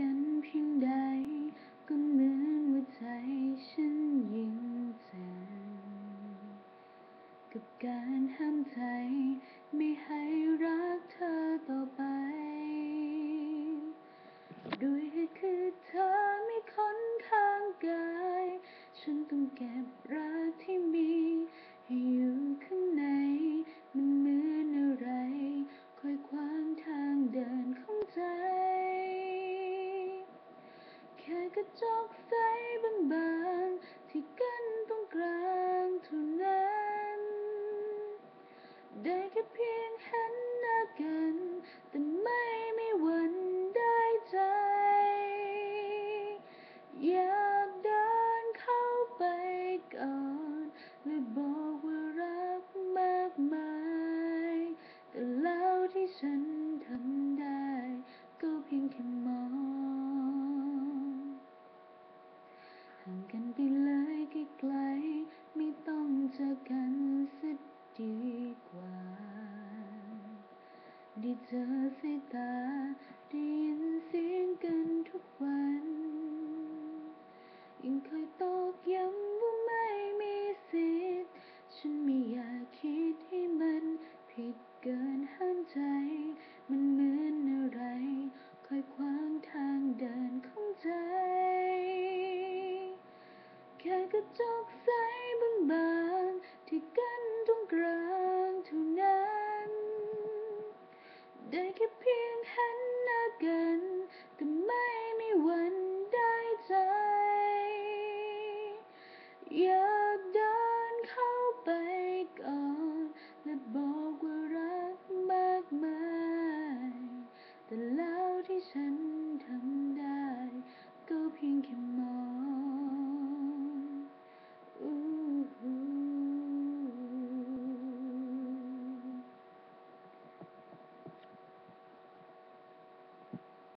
กันเพียงใด ก็เหมือนว่าใจฉันยิ่งสั่นกับการห้ามใจ ไม่ให้รักเธอต่อไป จกใสบางๆที่กั้นตรงกลางเท่านั้น ได้แค่เพียงเห็นหน้ากัน แต่ไม่มีวันได้ใจ อยากเดินเข้าไปก่อนและบอกว่ารักมากมาย แต่แล้วที่ฉันทำได้ ก็เพียงแค่มอง ได้เจอสายตาได้ยินเสียงกันทุกวันยังคอยตอกย้ำว่าไม่มีสิทธิ์ฉันไม่อยากคิดให้มันผิดเกินห้ามใจ มันเหมือนอะไร คอยขวางทางเดินของใจ แค่กระจกใส แต่